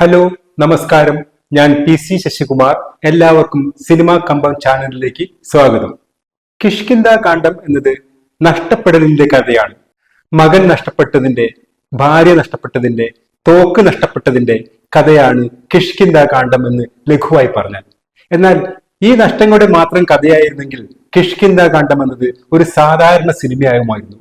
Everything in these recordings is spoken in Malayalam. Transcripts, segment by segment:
ഹലോ നമസ്കാരം. ഞാൻ പി സി ശശികുമാർ. എല്ലാവർക്കും സിനിമാ കമ്പം ചാനലിലേക്ക് സ്വാഗതം. കിഷ്കിന്ദ കാണ്ഡം എന്നത് നഷ്ടപ്പെടലിന്റെ കഥയാണ്. മകൻ നഷ്ടപ്പെട്ടതിന്റെ ഭാര്യ നഷ്ടപ്പെട്ടതിന്റെ തോക്ക് നഷ്ടപ്പെട്ടതിന്റെ കഥയാണ് കിഷ്കിന്ദ കാണ്ഡം എന്ന് ലഘുവായി പറഞ്ഞാൽ. എന്നാൽ ഈ നഷ്ടങ്ങളുടെ മാത്രം കഥയായിരുന്നെങ്കിൽ കിഷ്കിന്ദ കാണ്ഡം എന്നത് ഒരു സാധാരണ സിനിമയാകുമായിരുന്നു.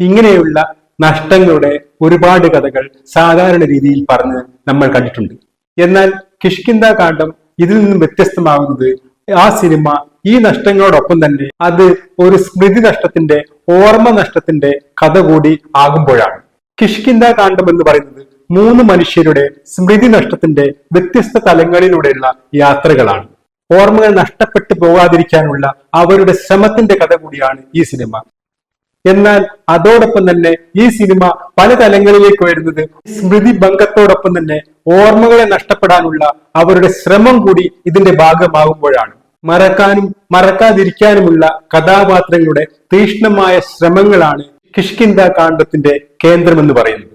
ഇങ്ങനെയുള്ള നഷ്ടങ്ങളുടെ ഒരുപാട് കഥകൾ സാധാരണ രീതിയിൽ പറഞ്ഞ് നമ്മൾ കണ്ടിട്ടുണ്ട്. എന്നാൽ കിഷ്കിന്ത കാണ്ഡം ഇതിൽ നിന്നും വ്യത്യസ്തമാകുന്നത് ആ സിനിമ ഈ നഷ്ടങ്ങളോടൊപ്പം തന്നെ അത് ഒരു സ്മൃതി നഷ്ടത്തിന്റെ ഓർമ്മ നഷ്ടത്തിന്റെ കഥ കൂടി ആകുമ്പോഴാണ്. കിഷ്കിന്ത കാണ്ഡം എന്ന് പറയുന്നത് മൂന്ന് മനുഷ്യരുടെ സ്മൃതി നഷ്ടത്തിന്റെ വ്യത്യസ്ത തലങ്ങളിലൂടെയുള്ള യാത്രകളാണ്. ഓർമ്മകൾ നഷ്ടപ്പെട്ടു പോകാതിരിക്കാനുള്ള അവരുടെ ശ്രമത്തിന്റെ കഥ കൂടിയാണ് ഈ സിനിമ. എന്നാൽ അതോടൊപ്പം തന്നെ ഈ സിനിമ പല തലങ്ങളിലേക്ക് വരുന്നത് സ്മൃതി ഭംഗത്തോടൊപ്പം തന്നെ ഓർമ്മകളെ നഷ്ടപ്പെടാനുള്ള അവരുടെ ശ്രമം കൂടി ഇതിന്റെ ഭാഗമാകുമ്പോഴാണ്. മറക്കാനും മറക്കാതിരിക്കാനുമുള്ള കഥാപാത്രങ്ങളുടെ തീക്ഷ്ണമായ ശ്രമങ്ങളാണ് കിഷ്കിന്ദ കാണ്ഡത്തിന്റെ കേന്ദ്രമെന്ന് പറയുന്നത്.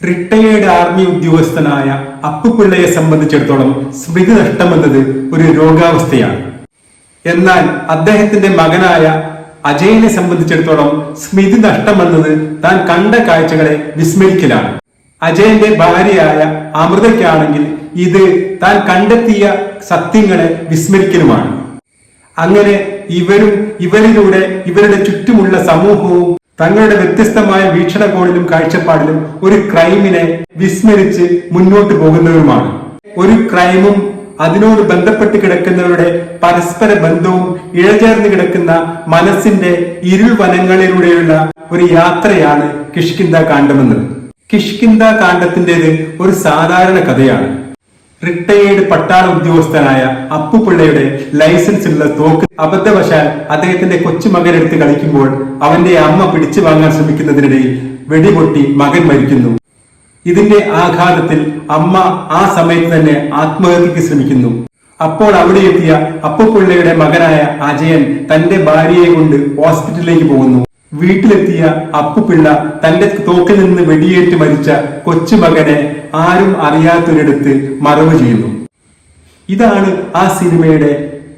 റിട്ടയേർഡ് ആർമി ഉദ്യോഗസ്ഥനായ അപ്പുപിള്ളയെ സംബന്ധിച്ചിടത്തോളം സ്മൃതി നഷ്ടമെന്നത് ഒരു രോഗാവസ്ഥയാണ്. എന്നാൽ അദ്ദേഹത്തിന്റെ മകനായ അജയനെ സംബന്ധിച്ചിടത്തോളം സ്മിതി നഷ്ടമെന്നത് താൻ കണ്ട കാഴ്ചകളെ വിസ്മരിക്കലാണ്. അജയന്റെ ഭാര്യയായ അമൃതയ്ക്കാണെങ്കിൽ ഇത് താൻ കണ്ടെത്തിയ സത്യങ്ങളെ വിസ്മരിക്കലുമാണ്. അങ്ങനെ ഇവരും ഇവരിലൂടെ ഇവരുടെ ചുറ്റുമുള്ള സമൂഹവും തങ്ങളുടെ വ്യത്യസ്തമായ വീക്ഷണകോണിലും കാഴ്ചപ്പാടിലും ഒരു ക്രൈമിനെ വിസ്മരിച്ച് മുന്നോട്ട് പോകുന്നവരുമാണ്. ഒരു ക്രൈമും അതിനോട് ബന്ധപ്പെട്ട് കിടക്കുന്നവരുടെ പരസ്പര ബന്ധവും ഇഴചേർന്ന് കിടക്കുന്ന മനസ്സിന്റെ ഇരുൾ വനങ്ങളിലൂടെയുള്ള ഒരു യാത്രയാണ് കിഷ്കിന്ദ കാണ്ഡമെന്നത്. കിഷ്കിന്ദ കാണ്ഡത്തിന്റേത് ഒരു സാധാരണ കഥയാണ്. റിട്ടയേർഡ് പട്ടാള ഉദ്യോഗസ്ഥനായ അപ്പുപിള്ളയുടെ ലൈസൻസ് ഉള്ള തോക്ക് അബദ്ധവശാൽ അദ്ദേഹത്തിന്റെ കൊച്ചുമകനെടുത്ത് കളിക്കുമ്പോൾ അവന്റെ അമ്മ പിടിച്ചു വാങ്ങാൻ ശ്രമിക്കുന്നതിനിടയിൽ വെടിപൊട്ടി മകൻ മരിക്കുന്നു. ഇതിന്റെ ആഘാതത്തിൽ അമ്മ ആ സമയത്ത് തന്നെ ആത്മഹത്യക്ക് ശ്രമിക്കുന്നു. അപ്പോൾ അവിടെ എത്തിയ അപ്പപ്പിള്ളയുടെ മകനായ അജയൻ തന്റെ ഭാര്യയെ കൊണ്ട് ഹോസ്പിറ്റലിലേക്ക് പോകുന്നു. വീട്ടിലെത്തിയ അപ്പുപിള്ള തന്റെ തോക്കിൽ നിന്ന് വെടിയേറ്റ് മരിച്ച കൊച്ചുമകനെ ആരും അറിയാത്തൊരിടത്ത് മറവ് ചെയ്യുന്നു. ഇതാണ് ആ സിനിമയുടെ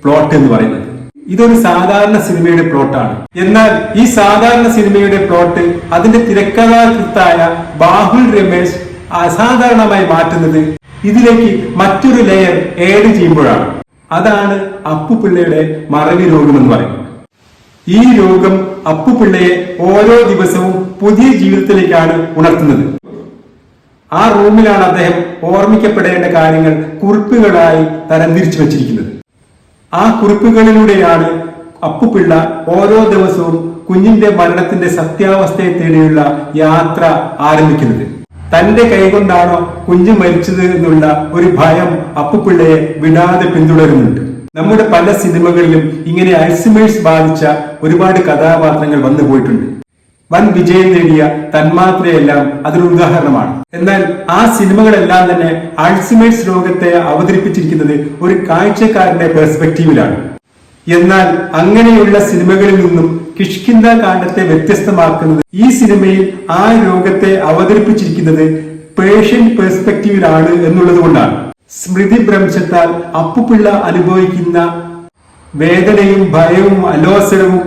പ്ലോട്ട് എന്ന് പറയുന്നത്. ഇതൊരു സാധാരണ സിനിമയുടെ പ്ലോട്ടാണ് എന്നാൽ ഈ സാധാരണ സിനിമയുടെ പ്ലോട്ട് അതിന്റെ തിരക്കഥാകൃത്തായ ബാഹുൽ രമേശ് അസാധാരണമായി മാറ്റുന്നത് ഇതിലേക്ക് മറ്റൊരു ലെയർ ഏഡ് ചെയ്യുമ്പോഴാണ്. അതാണ് അപ്പുപിള്ളയുടെ മറവി രോഗം എന്ന് പറയുന്നത്. ഈ രോഗം അപ്പു അപ്പുപിള്ളയെ ഓരോ ദിവസവും പുതിയ ജീവിതത്തിലേക്കാണ് ഉണർത്തുന്നത്. ആ റൂമിലാണ് അദ്ദേഹം ഓർമ്മിക്കപ്പെടേണ്ട കാര്യങ്ങൾ കുറിപ്പുകളായി തരംതിരിച്ചു വച്ചിരിക്കുന്നത്. ആ കുറിപ്പുകളിലൂടെയാണ് അപ്പുപിള്ള ഓരോ ദിവസവും കുഞ്ഞിന്റെ മരണത്തിന്റെ സത്യാവസ്ഥയെ തേടിയുള്ള യാത്ര ആരംഭിക്കുന്നത്. തന്റെ കൈകൊണ്ടാണോ കുഞ്ഞു മരിച്ചത് എന്നുള്ള ഒരു ഭയം അപ്പുപിള്ളയെ വിടാതെ പിന്തുടരുന്നുണ്ട്. നമ്മുടെ പല സിനിമകളിലും ഇങ്ങനെ അൽസിമേഴ്സ് ബാധിച്ച ഒരുപാട് കഥാപാത്രങ്ങൾ വന്നു പോയിട്ടുണ്ട്. വൻ വിജയം നേടിയ തന്മാത്രയെല്ലാം അതിനൊരു ഉദാഹരണമാണ്. എന്നാൽ ആ സിനിമകളെല്ലാം തന്നെ അൾസിമേഴ്സ് രോഗത്തെ അവതരിപ്പിച്ചിരിക്കുന്നത് ഒരു കാഴ്ചക്കാരന്റെ പെർസ്പെക്റ്റീവിലാണ് എന്നാൽ അങ്ങനെയുള്ള സിനിമകളിൽ നിന്നും കിഷ്കിന്ദ കാണ്ഡത്തെ വ്യത്യസ്തമാക്കുന്നത് ഈ സിനിമയിൽ ആ രോഗത്തെ അവതരിപ്പിച്ചിരിക്കുന്നത് പേഷ്യൻ പെർസ്പെക്റ്റീവിലാണ് എന്നുള്ളത് കൊണ്ടാണ്. സ്മൃതി ഭ്രംശത്താൽ അപ്പുപിള്ള അനുഭവിക്കുന്ന വേദനയും ഭയവും അലോസരവും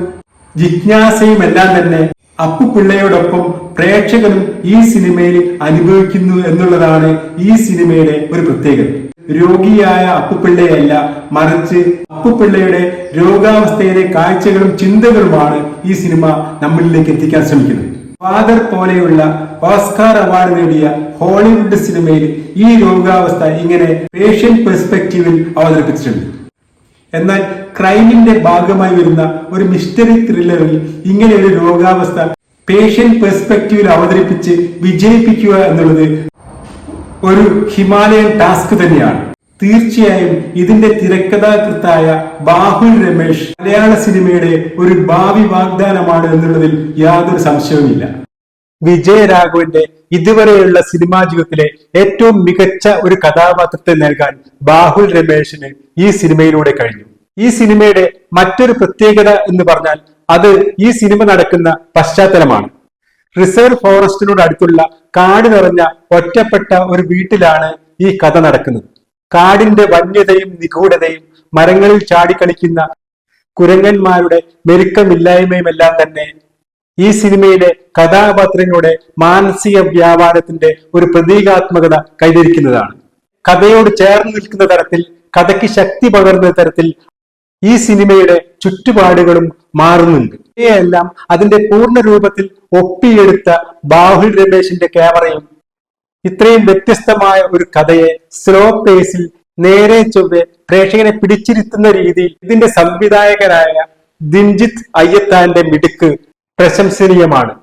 ജിജ്ഞാസയും എല്ലാം തന്നെ അപ്പുപിള്ളയോടൊപ്പം പ്രേക്ഷകനും ഈ സിനിമയിൽ അനുഭവിക്കുന്നു എന്നുള്ളതാണ് ഈ സിനിമയുടെ ഒരു പ്രത്യേകത. രോഗിയായ അപ്പുപിള്ളയല്ല മറിച്ച് അപ്പുപിള്ളയുടെ രോഗാവസ്ഥയിലെ കാഴ്ചകളും ചിന്തകളുമാണ് ഈ സിനിമ നമ്മളിലേക്ക് എത്തിക്കാൻ ശ്രമിക്കുന്നത്. ഫാദർ പോലെയുള്ള ഓസ്കാർ അവാർഡ് നേടിയ ഹോളിവുഡ് സിനിമയിൽ ഈ രോഗാവസ്ഥ ഇങ്ങനെ പേഷ്യൻ പെർസ്പെക്റ്റീവിൽ അവതരിപ്പിച്ചിട്ടുണ്ട്. എന്നാൽ ക്രൈമിന്റെ ഭാഗമായി വരുന്ന ഒരു മിസ്റ്ററി ത്രില്ലറിൽ ഇങ്ങനെ ഒരു രോഗാവസ്ഥ പേഷ്യൻ പെർസ്പെക്റ്റീവിൽ അവതരിപ്പിച്ച് വിജയിപ്പിക്കുക എന്നുള്ളത് ഒരു ഹിമാലയൻ ടാസ്ക് തന്നെയാണ്. തീർച്ചയായും ഇതിന്റെ തിരക്കഥാകൃത്തായ ബാഹുൽ രമേഷ് മലയാള സിനിമയുടെ ഒരു ഭാവി വാഗ്ദാനമാണ് എന്നുള്ളതിൽ യാതൊരു സംശയവുമില്ല. വിജയരാഘവന്റെ ഇതുവരെയുള്ള സിനിമാ ജീവിതത്തിലെ ഏറ്റവും മികച്ച ഒരു കഥാപാത്രത്തെ നൽകാൻ ബാഹുൽ രമേശിന് ഈ സിനിമയിലൂടെ കഴിഞ്ഞു. ഈ സിനിമയുടെ മറ്റൊരു പ്രത്യേകത എന്ന് പറഞ്ഞാൽ അത് ഈ സിനിമ നടക്കുന്ന പശ്ചാത്തലമാണ്. റിസർവ് ഫോറസ്റ്റിനോട് അടുത്തുള്ള കാട് നിറഞ്ഞ ഒറ്റപ്പെട്ട ഒരു വീട്ടിലാണ് ഈ കഥ നടക്കുന്നത്. കാടിന്റെ വന്യതയും നിഗൂഢതയും മരങ്ങളിൽ ചാടിക്കളിക്കുന്ന കുരങ്ങന്മാരുടെ മെരുക്കമില്ലായ്മയും എല്ലാം തന്നെ ഈ സിനിമയിലെ കഥാപാത്രങ്ങളുടെ മാനസിക വ്യാപാരത്തിന്റെ ഒരു പ്രതീകാത്മകത കൈവരിക്കുന്നതാണ്. കഥയോട് ചേർന്ന് നിൽക്കുന്ന തരത്തിൽ കഥയ്ക്ക് ശക്തി പകർന്ന തരത്തിൽ ഈ സിനിമയുടെ ചുറ്റുപാടുകളും മാറുന്നുണ്ട്. ഇവയെല്ലാം അതിന്റെ പൂർണ രൂപത്തിൽ ഒപ്പിയെടുത്ത ബാഹുൽ രമേശിന്റെ ക്യാമറയും ഇത്രയും വ്യത്യസ്തമായ ഒരു കഥയെ സ്ലോ പേസിൽ നേരെ ചൊവ്വെ പ്രേക്ഷകനെ പിടിച്ചിരുത്തുന്ന രീതിയിൽ ഇതിന്റെ സംവിധായകനായ ദിൻജിത്ത് അയ്യത്താന്റെ മിടുക്ക് പ്രശംസനീയമാണ്.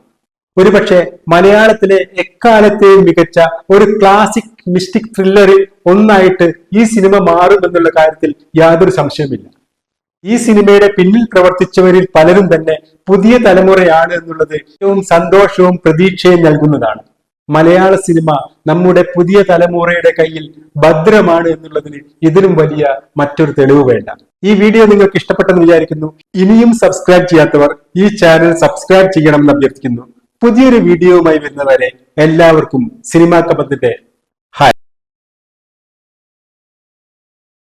ഒരുപക്ഷെ മലയാളത്തിലെ എക്കാലത്തെയും മികച്ച ഒരു ക്ലാസിക് മിസ്റ്റിക് ത്രില്ലറിൽ ഒന്നായിട്ട് ഈ സിനിമ മാറുമെന്നുള്ള കാര്യത്തിൽ യാതൊരു സംശയമില്ല ഈ സിനിമയുടെ പിന്നിൽ പ്രവർത്തിച്ചവരിൽ പലരും തന്നെ പുതിയ തലമുറയാണ് എന്നുള്ളത് ഏറ്റവും സന്തോഷവും പ്രതീക്ഷയും നൽകുന്നതാണ്. മലയാള സിനിമ നമ്മുടെ പുതിയ തലമുറയുടെ കയ്യിൽ ഭദ്രമാണ് എന്നുള്ളതിന് ഇതിലും വലിയ മറ്റൊരു തെളിവ് വേണ്ട. ഈ വീഡിയോ നിങ്ങൾക്ക് ഇഷ്ടപ്പെട്ടെന്ന് വിചാരിക്കുന്നു. ഇനിയും സബ്സ്ക്രൈബ് ചെയ്യാത്തവർ ഈ ചാനൽ സബ്സ്ക്രൈബ് ചെയ്യണമെന്ന് അഭ്യർത്ഥിക്കുന്നു. പുതിയൊരു വീഡിയോയുമായി വരുന്നവരെ എല്ലാവർക്കും സിനിമാ കമ്പത്തിന്റെ ഹായ്